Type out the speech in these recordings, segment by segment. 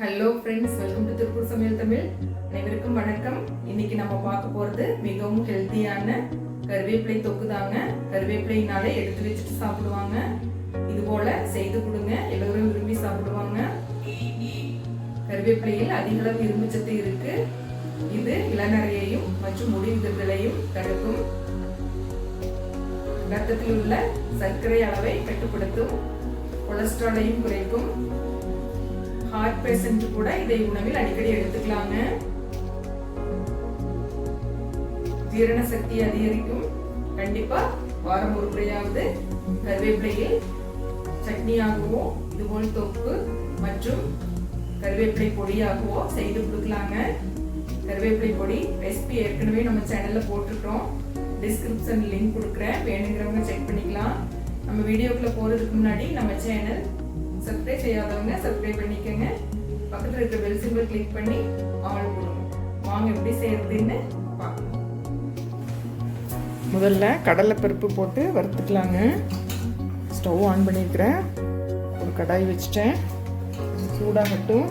Hello friends welcome to Tiruppur சமையல் தமிழ் அனைவருக்கும் வணக்கம். இன்னைக்கு நம்ம பார்க்க போறது மிகவும் ஹெல்த்தியான கருவேப்பிலை தொக்கு தாங்க. கருவேப்பிலைனாலே எடுத்து வச்சுட்டு சாப்பிடுவாங்க. இது போல செய்து கொடுங்க. எல்லோரும் விரும்பி சாப்பிடுவாங்க. கருவேப்பிலையில் அதிக அளவு இரும்பு சத்து இருக்கு. இது இளநரையையும் மற்றும் முடி தடுக்கும். ரத்தத்தில் உள்ள சர்க்கரை அளவை கட்டுப்படுத்தும். கொலஸ்ட்ராலையும் குறைக்கும். ஹார்ட் பேஷண்ட் கூட இதை உணவில் அடிக்கடி எடுத்துக்கலாங்க. ஜீரண சக்தி அதிகரிக்கும். கண்டிப்பா வாரம் ஒரு முறையாவது கருவேப்பிலையில் சட்னியாகவோ இதுபோல் தொப்பு மற்றும் கருவேப்பிலை பொடியாகவோ செய்து கொடுக்கலாங்க. கருவேப்பிலை பொடி ரெசிபி ஏற்கனவே நம்ம சேனல்ல போட்டிருக்கிறோம். டிஸ்கிரிப்ஷன் லிங்க் கொடுக்குறேன். வேணுங்கிறவங்க செக் பண்ணிக்கலாம். நம்ம வீடியோக்குள்ள போறதுக்கு முன்னாடி நம்ம சேனல் சப்ஸ்கிரைப் செய்யாதவங்க சப்ஸ்கிரைப் பண்ணிக்கோங்க. பக்கத்தில் இருக்கிற பெல் சிம்பிள் கிளிக் பண்ணி ஆல் கொடுங்க வாங்க எப்படி செய்யறதுன்னு பார்க்கலாம் முதல்ல கடலைப்பருப்பு போட்டு வறுத்துக்கலாங்க. ஸ்டவ் ஆன் பண்ணியிருக்கிறேன். ஒரு கடாய் வச்சுட்டேன். சூடாகட்டும்.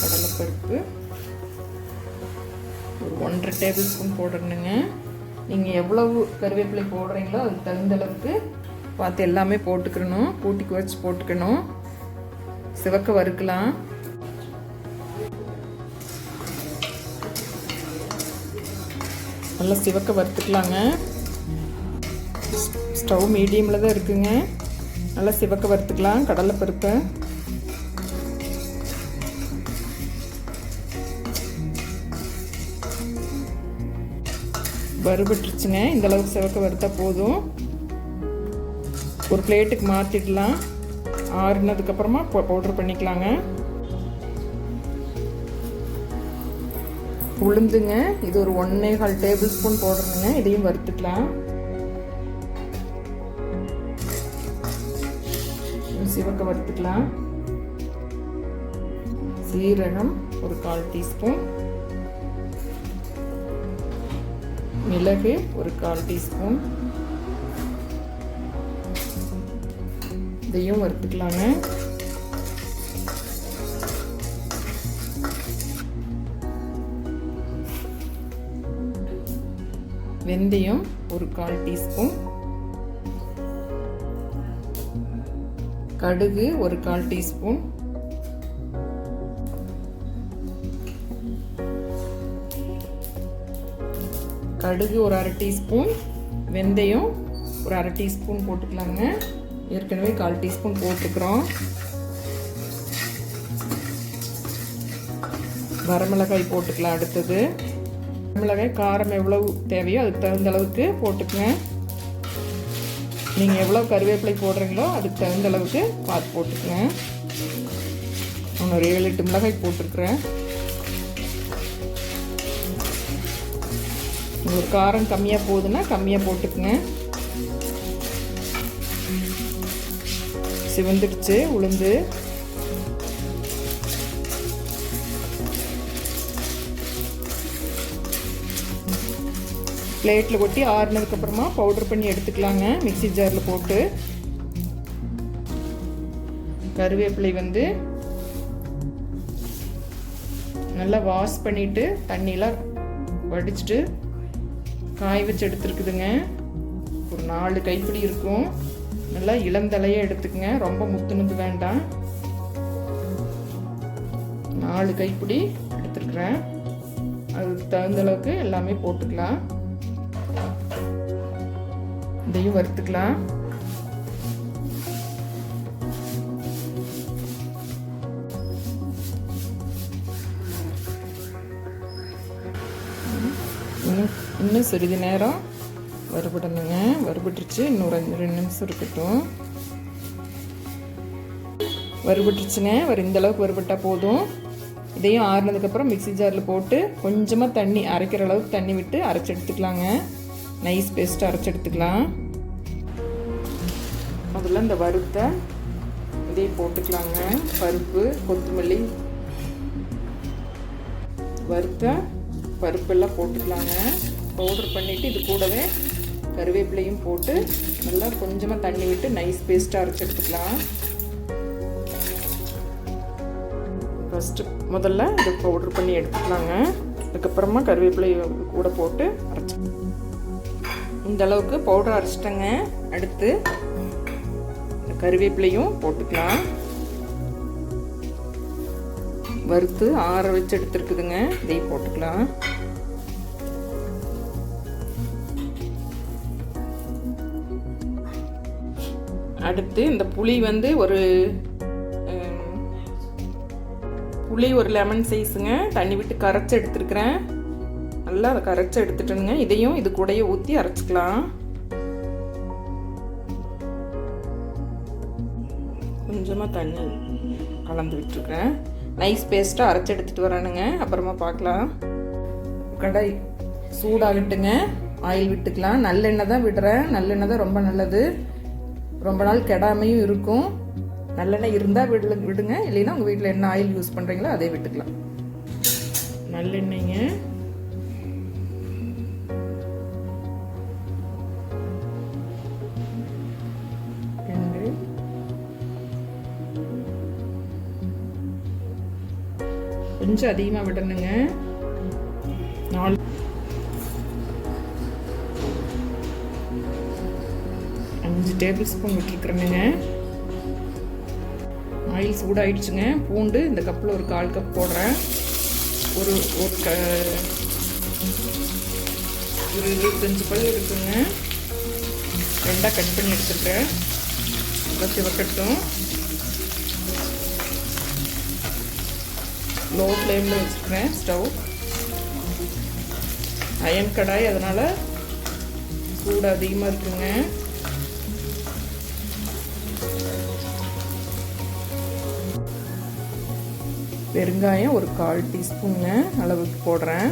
கடலைப்பருப்பு ஒரு ஒன்றரை டேபிள் ஸ்பூன் போடணுங்க. நீங்கள் எவ்வளவு கருவேப்பிலை போடுறீங்களோ அதுக்கு தகுந்த அளவுக்கு பார்த்து எல்லாமே போட்டுக்கணும். கூட்டி குறைச்சி போட்டுக்கணும். சிவக்க வறுக்கலாம். நல்லா சிவக்க வறுத்துக்கலாங்க. ஸ்டவ் மீடியமில் தான் இருக்குங்க. நல்லா சிவக்க வறுத்துக்கலாம். கடலைப்பருப்பை. வறுபட்டுருச்சுங்க. இந்த அளவுக்கு சிவக்க வறுத்தா போதும். ஒரு பிளேட்டுக்கு மாற்றிடலாம் ஆறுனதுக்கப்புறமா பவுட்ரு பண்ணிக்கலாங்க. உளுந்துங்க. இது ஒரு ஒன்னே கால் டேபிள் ஸ்பூன் போடுறதுங்க இதையும் வறுத்துக்கலாம். சிவக்க வறுத்துக்கலாம். சீரகம் ஒரு கால் டீஸ்பூன். மிளகு ஒரு கால் டீஸ்பூன். இதையும் வறுத்துக்கலாங்க. வெந்தயம் ஒரு கால் டீஸ்பூன். கடுகு ஒரு கால் டீஸ்பூன். கடுகு ஒரு அரை டீஸ்பூன் வெந்தயம் ஒரு அரை டீஸ்பூன் போட்டுக்கலாங்க. ஏற்கனவே கால் டீஸ்பூன் போட்டுக்கிறோம். வரமிளகாய் போட்டுக்கலாம் அடுத்தது. வரமிளகாய் காரம் எவ்வளவு தேவையோ அதுக்கு தகுந்த அளவுக்கு போட்டுக்கங்க. நீங்கள் எவ்வளோ கருவேப்பிலை போடுறீங்களோ அதுக்கு தகுந்த அளவுக்கு பார்த்து போட்டுக்கங்க. நான் ஒரு ஏழு எட்டு மிளகாய் போட்டிருக்கிறேன். உங்களுக்கு காரம் கம்மியாக போகுதுன்னா கம்மியாக போட்டுக்குங்க. சிவந்துடுச்சு உளுந்து. பிளேட்டில் கொட்டி ஆறுனதுக்கப்புறமா பவுடர் பண்ணி எடுத்துக்கலாங்க. மிக்சி ஜாரில் போட்டு. கருவேப்பிலை வந்து நல்லா வாஷ் பண்ணிவிட்டு தண்ணியெலாம் வடிச்சிட்டு காய வச்சு எடுத்துருக்குதுங்க. ஒரு நாலு கைப்பிடி இருக்கும். நல்லா இளந்தலையே எடுத்துக்கங்க. ரொம்ப முத்துனது வேண்டாம். நாலு கைப்பிடி எடுத்துருக்குறேன். அதுக்கு தகுந்த அளவுக்கு எல்லாமே போட்டுக்கலாம். இதையும் வறுத்துக்கலாம். இன்னும் இன்னும் சிறிது நேரம் வறுபடணுங்க. வறுபட்டுருச்சு. இன்னும் ரெண்டு ரெண்டு நிமிஷம் இருக்கட்டும். வறுபட்டுருச்சுங்க. ஒரு இந்தளவுக்கு வறுபட்டால் போதும். இதையும் ஆறுனதுக்கப்புறம் மிக்சி ஜாரில் போட்டு கொஞ்சமாக தண்ணி அரைக்கிற அளவுக்கு தண்ணி விட்டு அரைச்சி எடுத்துக்கலாங்க. நைஸ் பேஸ்ட் அரைச்சி எடுத்துக்கலாம். முதல்ல இந்த வறுத்த இதையும் போட்டுக்கலாங்க. பருப்பு கொத்தமல்லி. வறுத்த பருப்பெல்லாம் போட்டுக்கலாங்க. பவுடர் பண்ணிவிட்டு இது கூடவே கருவேப்பிலையும் போட்டு நல்லா கொஞ்சமாக தண்ணி விட்டு நைஸ் பேஸ்ட்டாக அரைச்சி எடுத்துக்கலாம். ஃபஸ்ட்டு முதல்ல இதை பவுடர் பண்ணி எடுத்துக்கலாங்க. அதுக்கப்புறமா கருவேப்பிலை கூட போட்டு அரைச்சி இந்த அளவுக்கு பவுடர் அரைச்சிட்டேங்க. அடுத்து கருவேப்பிலையும் போட்டுக்கலாம். வறுத்து ஆற வச்சு எடுத்துருக்குதுங்க. இதையும் போட்டுக்கலாம். அடுத்து இந்த புளி வந்து ஒரு புளி ஒரு லெமன் சைஸுங்க. தண்ணி விட்டு கரைச்சி எடுத்துருக்குறேன். நல்லா அதை கரைச்சி எடுத்துட்டேனுங்க. இதையும் இது கூடையே ஊற்றி அரைச்சிக்கலாம். கொஞ்சமாக தண்ணி கலந்து விட்டுருக்கேன் நைஸ் பேஸ்ட்டாக அரைச்சி எடுத்துகிட்டு வரேனுங்க. அப்புறமா பார்க்கலாம் கடாய் சூடாகட்டுங்க. ஆயில் விட்டுக்கலாம். நல்லெண்ணெய் தான் விடுறேன். நல்லெண்ணெய் தான் ரொம்ப நல்லது. ரொம்ப நாள் கெடாமையும் இருக்கும். நல்லெண்ணெய் இருந்தால் விடு விடுங்க. இல்லைன்னா உங்கள் வீட்டில் என்ன ஆயில் யூஸ் பண்ணுறீங்களோ அதே விட்டுக்கலாம். நல்லெண்ணெய்ங்க. கொஞ்சம் அதிகமாக விடணுங்க. நாலு. அஞ்சு டேபிள் ஸ்பூன் விட்டுருக்குறேனுங்க. ஆயில் சூடாயிடுச்சுங்க. பூண்டு இந்த கப்பில் ஒரு கால் கப் போடுறேன். ஒரு ஒரு க ஒரு இருபத்தஞ்சு பல் இருக்குங்க. ரெண்டாக கட் பண்ணி எடுத்துருக்கேன் பசி வக்கட்டும் லோ ஃப்ளேமில் வச்சுருக்கேன் ஸ்டவ். அயன் கடாய் அதனால் சூடு அதிகமாக இருக்குங்க. பெருங்காயம் ஒரு கால் டீஸ்பூனுங்க அளவுக்கு போடுறேன்.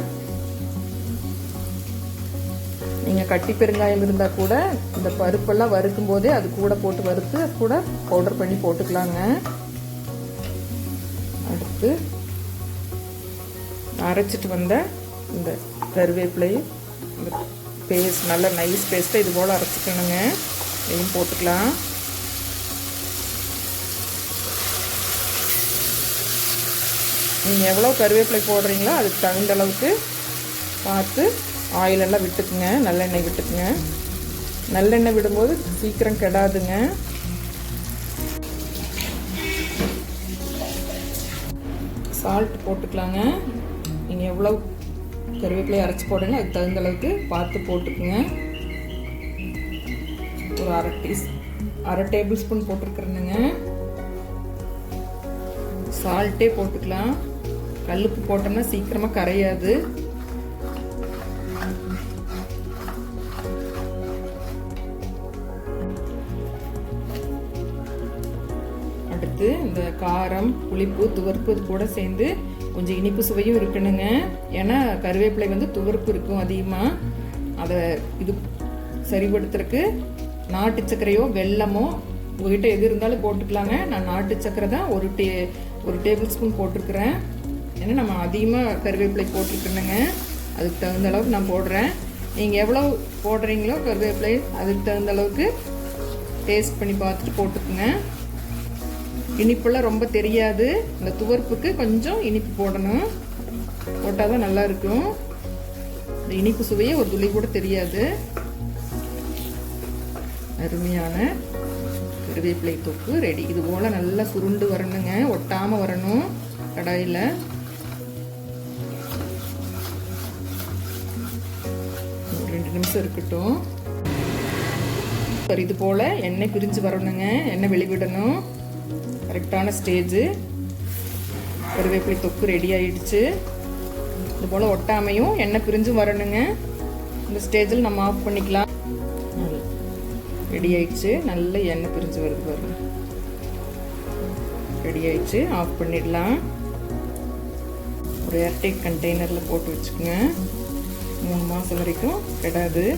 நீங்கள் கட்டி பெருங்காயம் இருந்தால் கூட இந்த பருப்பெல்லாம் வறுக்கும் போதே அது கூட போட்டு வறுத்து கூட பவுடர் பண்ணி போட்டுக்கலாங்க. அடுத்து அரைச்சிட்டு வந்த இந்த கருவேப்பிலையும் இந்த பேஸ்ட் நல்ல நைஸ் பேஸ்ட்டை இது போல் அரைச்சிக்கணுங்க. இதையும் போட்டுக்கலாம். நீங்கள் எவ்வளோ கருவேப்பிலை போடுறீங்களோ அதுக்கு தகுந்த அளவுக்கு பார்த்து ஆயிலெல்லாம் விட்டுக்குங்க. நல்லெண்ணெய் விட்டுக்குங்க. நல்லெண்ணெய் விடும்போது சீக்கிரம் கெடாதுங்க. சால்ட் போட்டுக்கலாங்க. நீங்கள் எவ்வளோ கருவேப்பிலையை அரைச்சி போடுங்க அதுக்கு தகுந்த அளவுக்கு பார்த்து போட்டுக்குங்க. ஒரு அரை டீஸ் அரை டேபிள் ஸ்பூன் போட்டிருக்குறேனுங்க. சால்ட்டே போட்டுக்கலாம். கல்லுப்பு போட்டோம்னா சீக்கிரமாக கரையாது. காரம் புளிப்பு துவர்ப்பு கூட சேர்ந்து கொஞ்சம் இனிப்பு சுவையும் இருக்கணுங்க. ஏன்னா கருவேப்பிலை வந்து துவர்ப்பு இருக்கும் அதிகமாக அதை இது சரிபடுத்துறதுக்கு நாட்டு சர்க்கரையோ வெல்லமோ உங்ககிட்ட எது இருந்தாலும் போட்டுக்கலாங்க. நான் நாட்டு சர்க்கரை தான் ஒரு டே ஒரு டேபிள் ஸ்பூன் போட்டிருக்கிறேன். ஏன்னா நம்ம அதிகமாக கருவேப்பிலை போட்டுருக்கணுங்க. அதுக்கு தகுந்த அளவுக்கு நான் போடுறேன். நீங்கள் எவ்வளோ போடுறீங்களோ கருவேப்பிலை அதுக்கு தகுந்த அளவுக்கு டேஸ்ட் பண்ணி பார்த்துட்டு போட்டுக்குங்க. இனிப்பெல்லாம் ரொம்ப தெரியாது. இந்த துவர்ப்புக்கு கொஞ்சம் இனிப்பு போடணும். போட்டால் தான் நல்லா இருக்கும் இந்த இனிப்பு சுவையே ஒரு துளி கூட தெரியாது. அருமையான கருவேப்பிலை தொக்கு ரெடி. இது போல் நல்லா சுருண்டு வரணுங்க. ஒட்டாமல் வரணும் கடாயில். ரெண்டு நிமிஷம் இருக்கட்டும். இது போல் எண்ணெய் பிரிஞ்சு வரணுங்க. எண்ணெய் வெளிவிடணும். கரெக்டான ஸ்டேஜு. கருவேப்பிலை தொக்கு ரெடி ஆயிடுச்சு. இது போல் ஒட்டாமையும் எண்ணெய் பிரிஞ்சு வரணுங்க. இந்த ஸ்டேஜில் நம்ம ஆஃப் பண்ணிக்கலாம். ரெடி ஆயிடுச்சு. நல்ல எண்ணெய் பிரிஞ்சு வருது பாருங்க. ரெடி ஆயிடுச்சு. ஆஃப் பண்ணிடலாம். ஒரு ஏர்டைட் கண்டெய்னரில் போட்டு வச்சுக்கோங்க. மூணு மாதம் வரைக்கும் கெடாது.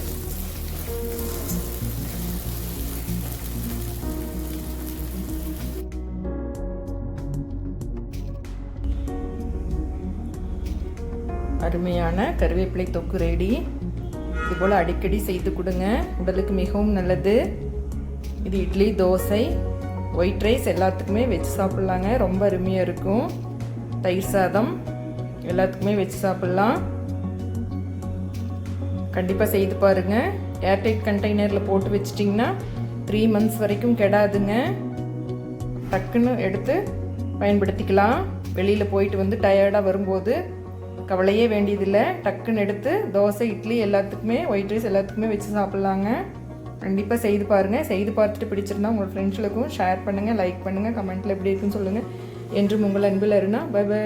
அருமையான கருவேப்பிலை தொக்கு ரெடி இதுபோல் அடிக்கடி செய்து கொடுங்க. உடலுக்கு மிகவும் நல்லது. இது இட்லி தோசை ஒயிட் ரைஸ் எல்லாத்துக்குமே வச்சு சாப்பிட்லாங்க. ரொம்ப அருமையாக இருக்கும். தயிர் சாதம் எல்லாத்துக்குமே வச்சு சாப்பிட்லாம். கண்டிப்பாக செய்து பாருங்கள் ஏர்டைட் கண்டெய்னரில் போட்டு வச்சிட்டிங்கன்னா த்ரீ மந்த்ஸ் வரைக்கும் கெடாதுங்க. டக்குன்னு எடுத்து பயன்படுத்திக்கலாம். வெளியில் போயிட்டு வந்து டயர்டாக வரும்போது கவலையே வேண்டியதில்லை. டக்குன்னு எடுத்து தோசை இட்லி எல்லாத்துக்குமே ஒயிட் ரைஸ் எல்லாத்துக்குமே வச்சு சாப்பிட்லாங்க. கண்டிப்பாக செய்து பாருங்கள் செய்து பார்த்துட்டு பிடிச்சிருந்தா உங்கள் ஃப்ரெண்ட்ஸுகளுக்கும் ஷேர் பண்ணுங்கள் லைக் பண்ணுங்கள் கமெண்ட்டில் எப்படி இருக்குன்னு சொல்லுங்கள் என்றும் உங்கள் அன்பில் அருணா. By by